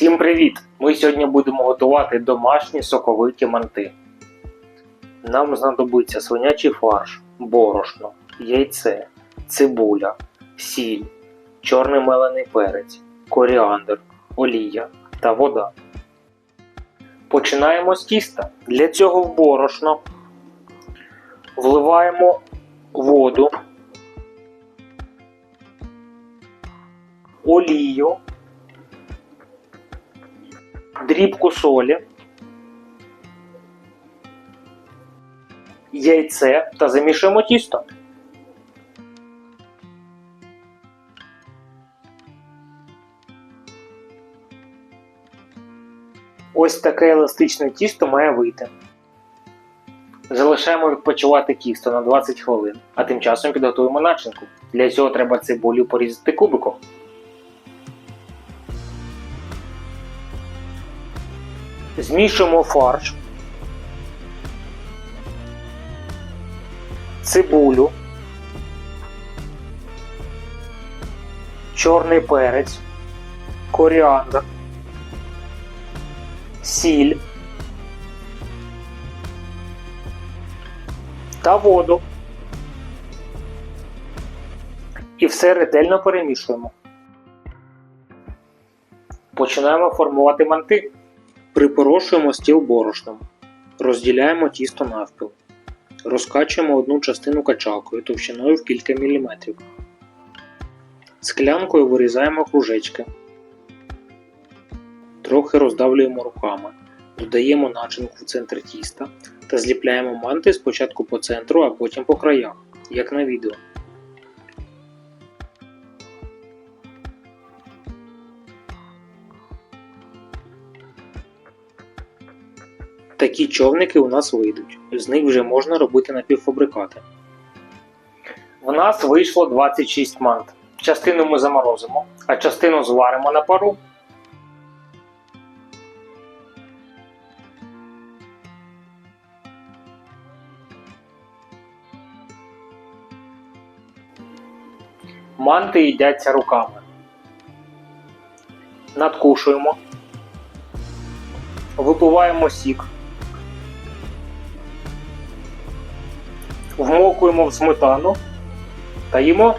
Всім привіт! Ми сьогодні будемо готувати домашні соковиті манти. Нам знадобиться свинячий фарш, борошно, яйце, цибуля, сіль, чорний мелений перець, коріандр, олія та вода. Починаємо з тіста. Для цього в борошно вливаємо воду, олію, дрібку солі, яйце та замішуємо тісто. Ось таке еластичне тісто має вийти. Залишаємо відпочивати тісто на 20 хвилин, а тим часом підготуємо начинку. Для цього треба цибулю порізати кубиком. Змішуємо фарш, цибулю, чорний перець, коріандр, сіль та воду. І все ретельно перемішуємо. Починаємо формувати манти. Припорошуємо стіл борошном. Розділяємо тісто навпіл. Розкачуємо одну частину качалкою товщиною в кілька міліметрів. Склянкою вирізаємо кружечки. Трохи роздавлюємо руками. Додаємо начинку в центр тіста та зліпляємо манти спочатку по центру, а потім по краях, як на відео. Такі човники у нас вийдуть. З них вже можна робити напівфабрикати. В нас вийшло 26 мант. Частину ми заморозимо, а частину зваримо на пару. Манти їдяться руками. Надкушуємо. Випиваємо сік. Вмокуємо в сметану та їмо.